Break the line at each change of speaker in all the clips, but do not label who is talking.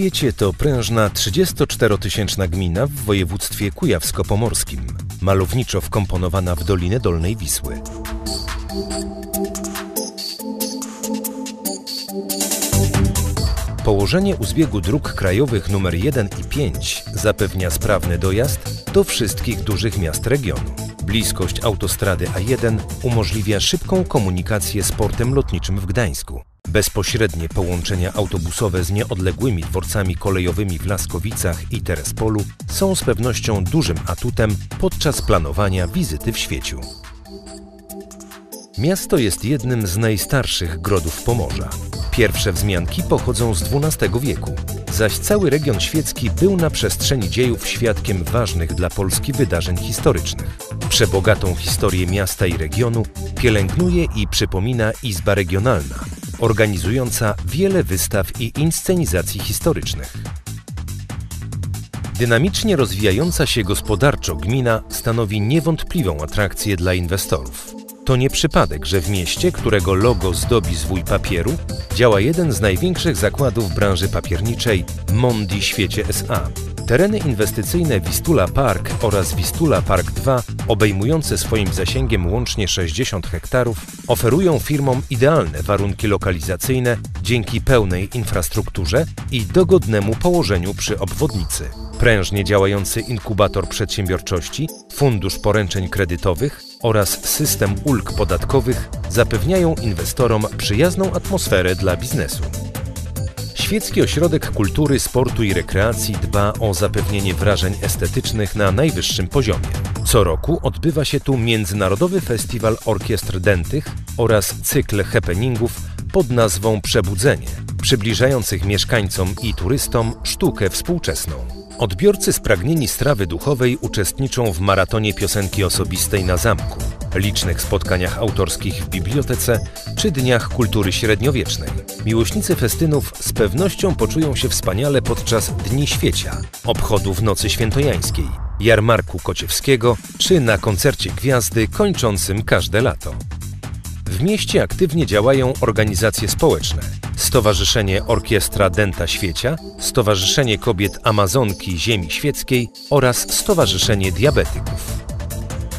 Świecie to prężna 34-tysięczna gmina w województwie kujawsko-pomorskim, malowniczo wkomponowana w Dolinę Dolnej Wisły. Położenie u zbiegu dróg krajowych nr 1 i 5 zapewnia sprawny dojazd do wszystkich dużych miast regionu. Bliskość autostrady A1 umożliwia szybką komunikację z portem lotniczym w Gdańsku. Bezpośrednie połączenia autobusowe z nieodległymi dworcami kolejowymi w Laskowicach i Terespolu są z pewnością dużym atutem podczas planowania wizyty w świeciu. Miasto jest jednym z najstarszych grodów Pomorza. Pierwsze wzmianki pochodzą z XII wieku, zaś cały region świecki był na przestrzeni dziejów świadkiem ważnych dla Polski wydarzeń historycznych. Przebogatą historię miasta i regionu pielęgnuje i przypomina Izba Regionalna, organizująca wiele wystaw i inscenizacji historycznych. Dynamicznie rozwijająca się gospodarczo gmina stanowi niewątpliwą atrakcję dla inwestorów. To nie przypadek, że w mieście, którego logo zdobi zwój papieru, działa jeden z największych zakładów branży papierniczej Mondi Świecie SA. Tereny inwestycyjne Wistula Park oraz Wistula Park 2, obejmujące swoim zasięgiem łącznie 60 hektarów, oferują firmom idealne warunki lokalizacyjne dzięki pełnej infrastrukturze i dogodnemu położeniu przy obwodnicy. Prężnie działający inkubator przedsiębiorczości, fundusz poręczeń kredytowych oraz system ulg podatkowych zapewniają inwestorom przyjazną atmosferę dla biznesu. Świecki Ośrodek Kultury, Sportu i Rekreacji dba o zapewnienie wrażeń estetycznych na najwyższym poziomie. Co roku odbywa się tu Międzynarodowy Festiwal Orkiestr Dętych oraz cykl happeningów pod nazwą Przebudzenie, przybliżających mieszkańcom i turystom sztukę współczesną. Odbiorcy spragnieni strawy duchowej uczestniczą w maratonie piosenki osobistej na zamku, licznych spotkaniach autorskich w bibliotece czy dniach kultury średniowiecznej. Miłośnicy festynów z pewnością poczują się wspaniale podczas Dni Świecia, obchodów Nocy Świętojańskiej, Jarmarku Kociewskiego czy na koncercie Gwiazdy kończącym każde lato. W mieście aktywnie działają organizacje społeczne. Stowarzyszenie Orkiestra Denta Świecia, Stowarzyszenie Kobiet Amazonki Ziemi Świeckiej oraz Stowarzyszenie Diabetyków.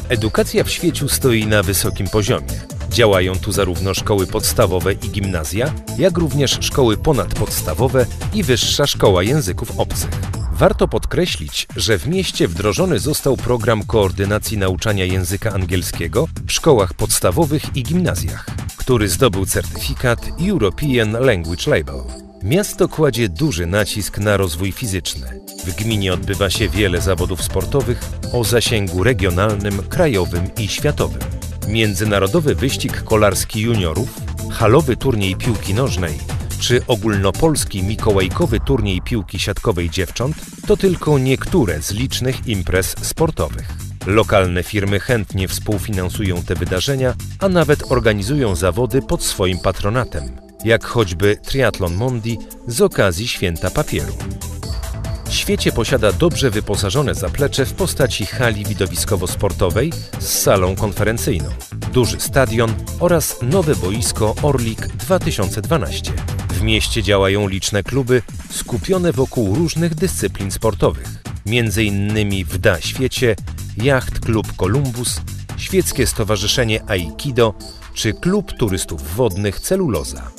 Edukacja w świeciu stoi na wysokim poziomie. Działają tu zarówno szkoły podstawowe i gimnazja, jak również szkoły ponadpodstawowe i Wyższa Szkoła Języków Obcych. Warto podkreślić, że w mieście wdrożony został program koordynacji nauczania języka angielskiego w szkołach podstawowych i gimnazjach, który zdobył certyfikat European Language Label. Miasto kładzie duży nacisk na rozwój fizyczny. W gminie odbywa się wiele zawodów sportowych o zasięgu regionalnym, krajowym i światowym. Międzynarodowy wyścig kolarski juniorów, halowy turniej piłki nożnej czy ogólnopolski mikołajkowy turniej piłki siatkowej dziewcząt to tylko niektóre z licznych imprez sportowych. Lokalne firmy chętnie współfinansują te wydarzenia, a nawet organizują zawody pod swoim patronatem, jak choćby Triathlon Mondi z okazji Święta Papieru. Świecie posiada dobrze wyposażone zaplecze w postaci hali widowiskowo-sportowej z salą konferencyjną, duży stadion oraz nowe boisko Orlik 2012. W mieście działają liczne kluby skupione wokół różnych dyscyplin sportowych, m.in. w Da Świecie, Jacht Klub Columbus, Świeckie Stowarzyszenie Aikido czy Klub Turystów Wodnych Celuloza.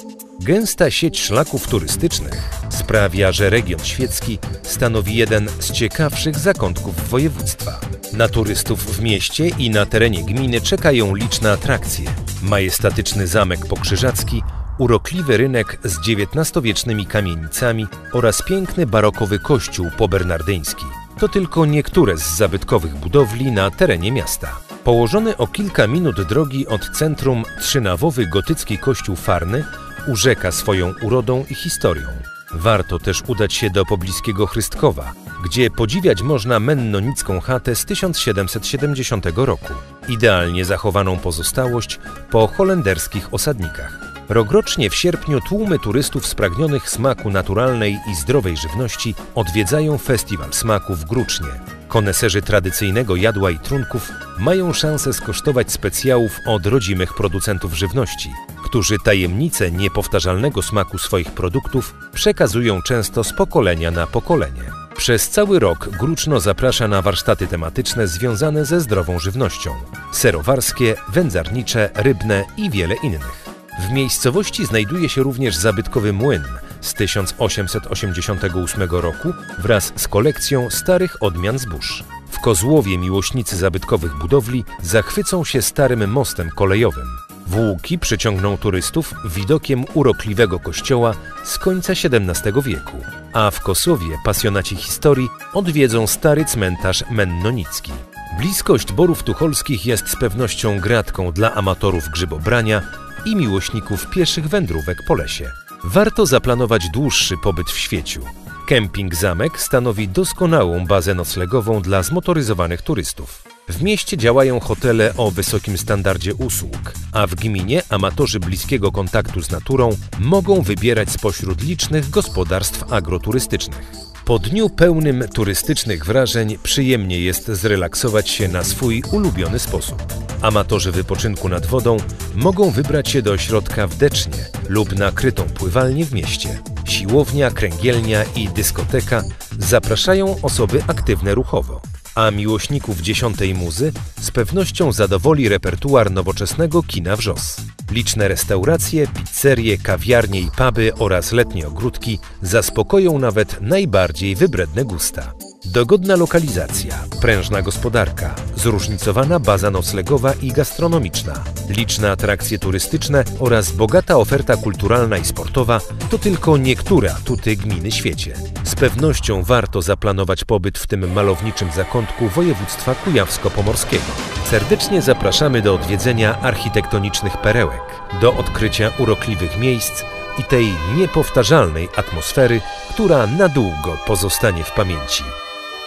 Gęsta sieć szlaków turystycznych sprawia, że region świecki stanowi jeden z ciekawszych zakątków województwa. Na turystów w mieście i na terenie gminy czekają liczne atrakcje. Majestatyczny zamek pokrzyżacki, urokliwy rynek z XIX-wiecznymi kamienicami oraz piękny barokowy kościół pobernardyński. To tylko niektóre z zabytkowych budowli na terenie miasta. Położony o kilka minut drogi od centrum trzynawowy gotycki kościół Farny urzeka swoją urodą i historią. Warto też udać się do pobliskiego Chrystkowa, gdzie podziwiać można mennonicką chatę z 1770 roku, idealnie zachowaną pozostałość po holenderskich osadnikach. Rokrocznie w sierpniu tłumy turystów spragnionych smaku naturalnej i zdrowej żywności odwiedzają Festiwal Smaku w Grucznie. Koneserzy tradycyjnego jadła i trunków mają szansę skosztować specjałów od rodzimych producentów żywności, którzy tajemnicę niepowtarzalnego smaku swoich produktów przekazują często z pokolenia na pokolenie. Przez cały rok Gruczno zaprasza na warsztaty tematyczne związane ze zdrową żywnością. Serowarskie, wędzarnicze, rybne i wiele innych. W miejscowości znajduje się również zabytkowy młyn z 1888 roku wraz z kolekcją starych odmian zbóż. W Kozłowie miłośnicy zabytkowych budowli zachwycą się starym mostem kolejowym. Włóki przyciągną turystów widokiem urokliwego kościoła z końca XVII wieku, a w Kosowie pasjonaci historii odwiedzą stary cmentarz mennonicki. Bliskość Borów Tucholskich jest z pewnością gratką dla amatorów grzybobrania i miłośników pieszych wędrówek po lesie. Warto zaplanować dłuższy pobyt w świeciu. Kemping Zamek stanowi doskonałą bazę noclegową dla zmotoryzowanych turystów. W mieście działają hotele o wysokim standardzie usług, a w gminie amatorzy bliskiego kontaktu z naturą mogą wybierać spośród licznych gospodarstw agroturystycznych. Po dniu pełnym turystycznych wrażeń przyjemnie jest zrelaksować się na swój ulubiony sposób. Amatorzy wypoczynku nad wodą mogą wybrać się do środka w Decznie lub na krytą pływalnię w mieście. Siłownia, kręgielnia i dyskoteka zapraszają osoby aktywne ruchowo a miłośników dziesiątej muzy z pewnością zadowoli repertuar nowoczesnego kina wrzos. Liczne restauracje, pizzerie, kawiarnie i puby oraz letnie ogródki zaspokoją nawet najbardziej wybredne gusta. Dogodna lokalizacja, prężna gospodarka, zróżnicowana baza noclegowa i gastronomiczna, liczne atrakcje turystyczne oraz bogata oferta kulturalna i sportowa to tylko niektóre atuty gminy świecie. Z pewnością warto zaplanować pobyt w tym malowniczym zakątku województwa kujawsko-pomorskiego. Serdecznie zapraszamy do odwiedzenia architektonicznych perełek, do odkrycia urokliwych miejsc i tej niepowtarzalnej atmosfery, która na długo pozostanie w pamięci.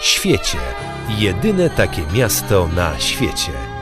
Świecie. Jedyne takie miasto na świecie.